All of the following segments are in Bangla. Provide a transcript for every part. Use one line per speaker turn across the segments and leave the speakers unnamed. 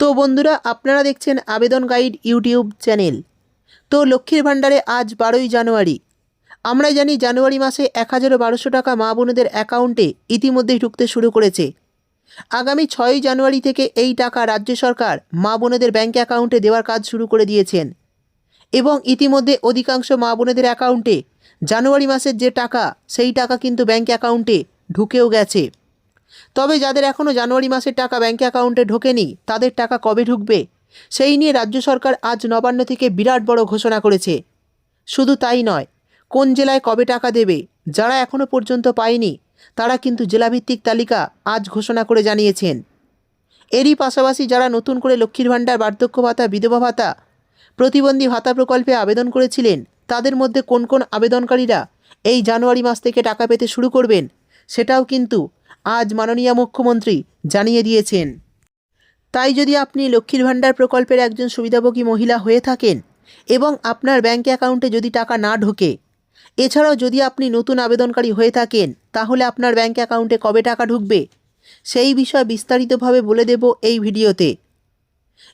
তো বন্ধুরা, আপনারা দেখছেন আবেদন গাইড ইউটিউব চ্যানেল। তো লক্ষ্মীর ভাণ্ডারে আজ বারোই জানুয়ারি। আমরা জানি জানুয়ারি মাসে এক হাজার বারোশো টাকা মা বোনেদের অ্যাকাউন্টে ইতিমধ্যেই ঢুকতে শুরু করেছে। আগামী ছয়ই জানুয়ারি থেকে এই টাকা রাজ্য সরকার মা বোনেদের ব্যাঙ্ক অ্যাকাউন্টে দেওয়ার কাজ শুরু করে দিয়েছেন। এবং ইতিমধ্যে অধিকাংশ মা বোনেদের অ্যাকাউন্টে জানুয়ারি মাসের যে টাকা, সেই টাকা কিন্তু ব্যাঙ্ক অ্যাকাউন্টে ঢুকেও গেছে। তবে যাদের এখনও জানুয়ারি মাসের টাকা ব্যাঙ্ক অ্যাকাউন্টে ঢোকেনি, তাদের টাকা কবে ঢুকবে? সেই নিয়ে রাজ্য সরকার আজ নবান্ন থেকে বিরাট বড় ঘোষণা করেছে। শুধু তাই নয়, কোন জেলায় কবে টাকা দেবে, যারা এখনও পর্যন্ত পায়নি, তারা কিন্তু জেলাভিত্তিক তালিকা আজ ঘোষণা করে জানিয়েছেন। এরই পাশাপাশি যারা নতুন করে লক্ষ্মীর ভাণ্ডার, বার্ধক্য ভাতা, বিধবা ভাতা, প্রতিবন্ধী ভাতা প্রকল্পে আবেদন করেছিলেন, তাদের মধ্যে কোন কোন আবেদনকারীরা এই জানুয়ারি মাস থেকে টাকা পেতে শুরু করবেন, সেটাও কিন্তু আজ মাননীয় মুখ্যমন্ত্রী জানিয়ে দিয়েছেন। তাই যদি আপনি লক্ষ্মীর ভাণ্ডার প্রকল্পের একজন সুবিধাভোগী মহিলা হয়ে থাকেন এবং আপনার ব্যাঙ্ক অ্যাকাউন্টে যদি টাকা না ঢোকে, এছাড়াও যদি আপনি নতুন আবেদনকারী হয়ে থাকেন, তাহলে আপনার ব্যাঙ্ক অ্যাকাউন্টে কবে টাকা ঢুকবে, সেই বিষয়ে বিস্তারিতভাবে বলে দেব এই ভিডিওতে।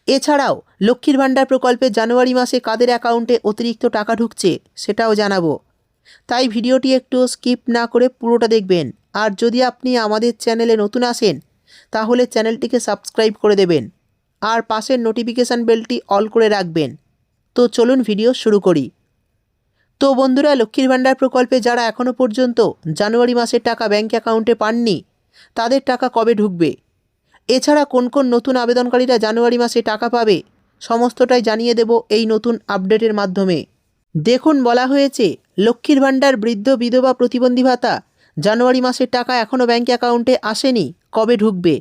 এছাড়াও, লক্ষ্মীর ভাণ্ডার প্রকল্পে জানুয়ারি মাসে কাদের অ্যাকাউন্টে অতিরিক্ত টাকা ঢুকছে, সেটাও জানাব। তাই ভিডিওটি একটু স্কিপ না করে পুরোটা দেখবেন। আর যদি আপনি আমাদের চ্যানেলে নতুন আসেন, তাহলে চ্যানেলটিকে সাবস্ক্রাইব করে দেবেন আর পাশের নোটিফিকেশান বেলটি অল করে রাখবেন। তো চলুন ভিডিও শুরু করি। তো বন্ধুরা, লক্ষ্মীর ভাণ্ডার প্রকল্পে যারা এখনও পর্যন্ত জানুয়ারি মাসের টাকা ব্যাঙ্ক অ্যাকাউন্টে পাননি, তাদের টাকা কবে ঢুকবে? এছাড়া কোন কোন নতুন আবেদনকারীরা জানুয়ারি মাসে টাকা পাবে, সমস্তটাই জানিয়ে দেব এই নতুন আপডেটের মাধ্যমে। দেখুন, বলা হয়েছে, লক্ষ্মীর ভাণ্ডার বৃদ্ধ বিধবা প্রতিবন্ধী ভাতা জানুয়ারি মাসের টাকা এখনও ব্যাঙ্ক অ্যাকাউন্টে আসেনি, কবে ঢুকবে?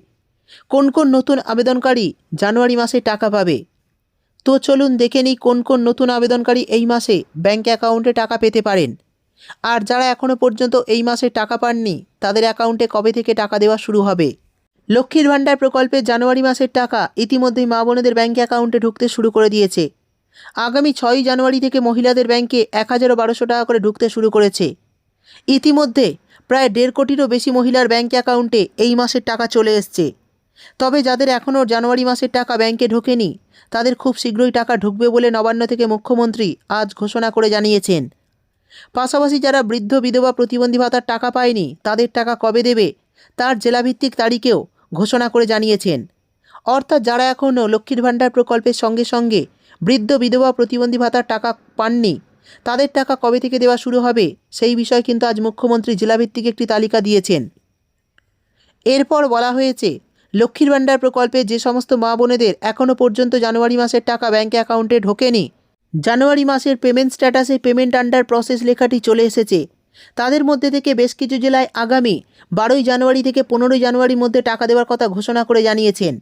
কোন কোন নতুন আবেদনকারী জানুয়ারি মাসে টাকা পাবে? তো চলুন দেখে নিই কোন কোন নতুন আবেদনকারী এই মাসে ব্যাঙ্ক অ্যাকাউন্টে টাকা পেতে পারেন। আর যারা এখনও পর্যন্ত এই মাসে টাকা পাননি, তাদের অ্যাকাউন্টে কবে থেকে টাকা দেওয়া শুরু হবে? লক্ষ্মীর ভাণ্ডার প্রকল্পে জানুয়ারি মাসের টাকা ইতিমধ্যেই মা বোনেদের ব্যাঙ্ক অ্যাকাউন্টে ঢুকতে শুরু করে দিয়েছে। আগামী ছয়ই জানুয়ারি থেকে মহিলাদের ব্যাংকে এক হাজারও বারোশো টাকা করে ঢুকতে শুরু করেছে। ইতিমধ্যে প্রায় দেড় কোটিরও বেশি মহিলার ব্যাঙ্ক অ্যাকাউন্টে এই মাসের টাকা চলে এসছে। তবে যাদের এখনও জানুয়ারি মাসের টাকা ব্যাংকে ঢোকেনি, তাদের খুব শীঘ্রই টাকা ঢুকবে বলে নবান্ন থেকে মুখ্যমন্ত্রী আজ ঘোষণা করে জানিয়েছেন। পাশাপাশি যারা বৃদ্ধ বিধবা প্রতিবন্ধী ভাতার টাকা পায়নি, তাদের টাকা কবে দেবে, তার জেলাভিত্তিক তারিখেও ঘোষণা করে জানিয়েছেন। অর্থাৎ যারা এখনও লক্ষ্মীর ভাণ্ডার প্রকল্পের সঙ্গে সঙ্গে বৃদ্ধ বিধবা প্রতিবন্ধী ভাতার টাকা পাননি তাদের টাকা কবে থেকে দেওয়া শুরু হবে? সেই বিষয়ে কিন্তু আজ মুখ্যমন্ত্রী জেলাভিত্তিক একটি তালিকা দিয়েছেন। এরপর বলা হয়েছে, লক্ষ্মীর ভাণ্ডার প্রকল্পে যে সমস্ত মা বোনেদের এখনও পর্যন্ত জানুয়ারি মাসের টাকা ব্যাঙ্ক অ্যাকাউন্টে ঢোকেনি, জানুয়ারি মাসের পেমেন্ট স্ট্যাটাসে পেমেন্ট আন্ডার প্রসেস লেখাটি চলে এসেছে। তাদের মধ্যে থেকে বেশ কিছু জেলায় আগামী বারোই জানুয়ারি থেকে পনেরোই জানুয়ারির মধ্যে টাকা দেওয়ার কথা ঘোষণা করে জানিয়েছেন।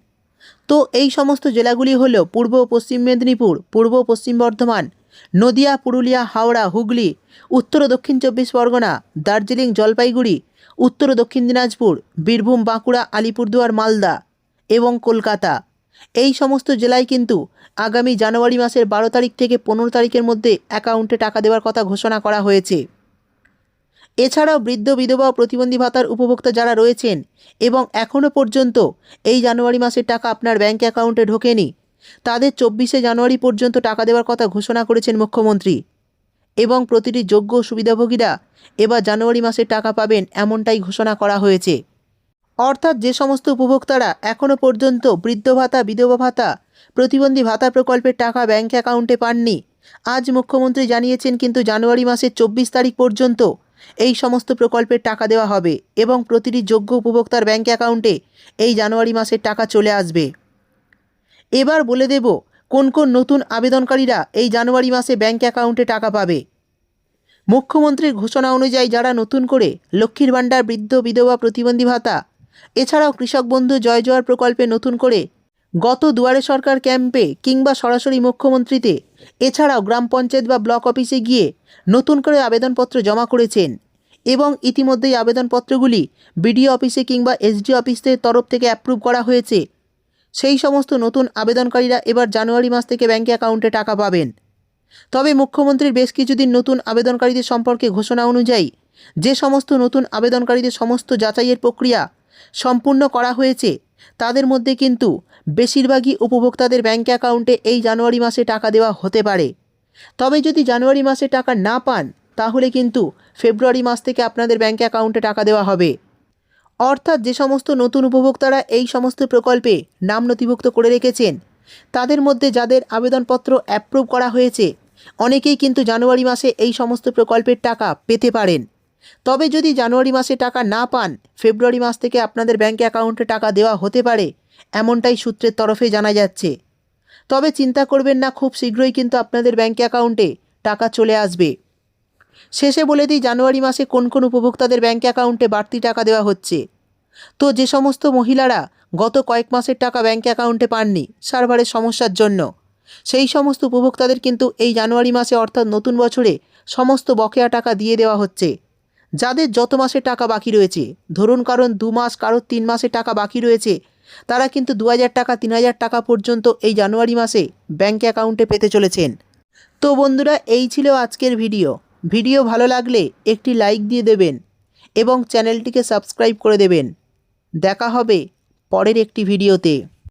তো এই সমস্ত জেলাগুলি হল পূর্ব পশ্চিম মেদিনীপুর, পূর্ব পশ্চিম বর্ধমান নদিয়া, পুরুলিয়া, হাওড়া, হুগলি, উত্তর দক্ষিণ চব্বিশ পরগনা, দার্জিলিং, জলপাইগুড়ি, উত্তর দক্ষিণ দিনাজপুর, বীরভূম, বাঁকুড়া, আলিপুরদুয়ার, মালদা এবং কলকাতা। এই সমস্ত জেলায় কিন্তু আগামী জানুয়ারি মাসের বারো তারিখ থেকে পনেরো তারিখের মধ্যে অ্যাকাউন্টে টাকা দেওয়ার কথা ঘোষণা করা হয়েছে। এছাড়াও বৃদ্ধ, বিধবা ও প্রতিবন্ধী ভাতার উপভোক্তা যারা রয়েছেন এবং এখনও পর্যন্ত এই জানুয়ারি মাসের টাকা আপনার ব্যাঙ্ক অ্যাকাউন্টে ঢোকেনি তাদের চব্বিশে জানুয়ারি পর্যন্ত টাকা দেওয়ার কথা ঘোষণা করেছেন মুখ্যমন্ত্রী। এবং প্রতিটি যোগ্য সুবিধাভোগীরা এবার জানুয়ারি মাসে টাকা পাবেন এমনটাই ঘোষণা করা হয়েছে। অর্থাৎ যে সমস্ত উপভোক্তারা এখনও পর্যন্ত বৃদ্ধ ভাতা, বিধবা ভাতা, প্রতিবন্ধী ভাতা প্রকল্পের টাকা ব্যাঙ্ক অ্যাকাউন্টে পাননি, আজ মুখ্যমন্ত্রী জানিয়েছেন কিন্তু জানুয়ারি মাসের চব্বিশ তারিখ পর্যন্ত এই সমস্ত প্রকল্পের টাকা দেওয়া হবে এবং প্রতিটি যোগ্য উপভোক্তার ব্যাঙ্ক অ্যাকাউন্টে এই জানুয়ারি মাসের টাকা চলে আসবে। এবার বলে দেব কোন কোন নতুন আবেদনকারীরা এই জানুয়ারি মাসে ব্যাঙ্ক অ্যাকাউন্টে টাকা পাবে। মুখ্যমন্ত্রীর ঘোষণা অনুযায়ী যারা নতুন করে লক্ষ্মীর ভাণ্ডার বৃদ্ধ, বিধবা, প্রতিবন্ধী ভাতা, এছাড়াও কৃষক বন্ধু জয় জোয়ার প্রকল্পে নতুন করে গত দুয়ারে সরকার ক্যাম্পে কিংবা সরাসরি মুখ্যমন্ত্রীতে, এছাড়াও গ্রাম পঞ্চায়েত বা ব্লক অফিসে গিয়ে নতুন করে আবেদনপত্র জমা করেছেন এবং ইতিমধ্যেই আবেদনপত্রগুলি বিডিও অফিসে কিংবা এসডি অফিসের তরফ থেকে অ্যাপ্রুভ করা হয়েছে। সেই সমস্ত নতুন আবেদনকারীরা এবার জানুয়ারি মাস থেকে ব্যাঙ্ক অ্যাকাউন্টে টাকা পাবেন। তবে মুখ্যমন্ত্রীর বেশ কিছুদিন নতুন আবেদনকারীদের সম্পর্কে ঘোষণা অনুযায়ী, যে সমস্ত নতুন আবেদনকারীদের সমস্ত যাচাইয়ের প্রক্রিয়া সম্পূর্ণ করা হয়েছে, তাদের মধ্যে কিন্তু বেশিরভাগই উপভোক্তাদের ব্যাঙ্ক অ্যাকাউন্টে এই জানুয়ারি মাসে টাকা দেওয়া হতে পারে। তবে যদি জানুয়ারি মাসে টাকা না পান, তাহলে কিন্তু ফেব্রুয়ারি মাস থেকে আপনাদের ব্যাঙ্ক অ্যাকাউন্টে টাকা দেওয়া হবে। অর্থাৎ যে সমস্ত নতুন উপভোক্তারা এই সমস্ত প্রকল্পে নাম নথিভুক্ত করে রেখেছেন, তাদের মধ্যে যাদের আবেদনপত্র অ্যাপ্রুভ করা হয়েছে, অনেকেই কিন্তু জানুয়ারি মাসে এই সমস্ত প্রকল্পের টাকা পেতে পারেন। তবে যদি জানুয়ারি মাসে টাকা না পান, ফেব্রুয়ারি মাস থেকে আপনাদের ব্যাঙ্ক অ্যাকাউন্টে টাকা দেওয়া হতে পারে, এমনটাই সূত্রের তরফে জানা যাচ্ছে। তবে চিন্তা করবেন না, খুব শীঘ্রই কিন্তু আপনাদের ব্যাঙ্ক অ্যাকাউন্টে টাকা চলে আসবে। শেষে বলে দিই, জানুয়ারি মাসে কোন কোন উপভোক্তাদের ব্যাঙ্ক অ্যাকাউন্টে বাড়তি টাকা দেওয়া হচ্ছে। তো যে সমস্ত মহিলারা গত কয়েক মাসের টাকা ব্যাঙ্ক অ্যাকাউন্টে পাননি, সার্ভারের সমস্যার জন্য। সেই সমস্ত উপভোক্তাদের কিন্তু এই জানুয়ারি মাসে অর্থাৎ নতুন বছরে সমস্ত বকেয়া টাকা দিয়ে দেওয়া হচ্ছে। যাদের যত মাসে টাকা বাকি রয়েছে, ধরুন কারণ দু মাস কারোর তিন মাসে টাকা বাকি রয়েছে, তারা কিন্তু দু হাজার টাকা, তিন হাজার টাকা পর্যন্ত এই জানুয়ারি মাসে ব্যাঙ্ক অ্যাকাউন্টে পেতে চলেছেন। তো বন্ধুরা, এই ছিল আজকের ভিডিও। ভিডিও ভালো লাগলে একটি লাইক দিয়ে দেবেন এবং চ্যানেলটিকে সাবস্ক্রাইব করে দেবেন। দেখা হবে পরের একটি ভিডিওতে।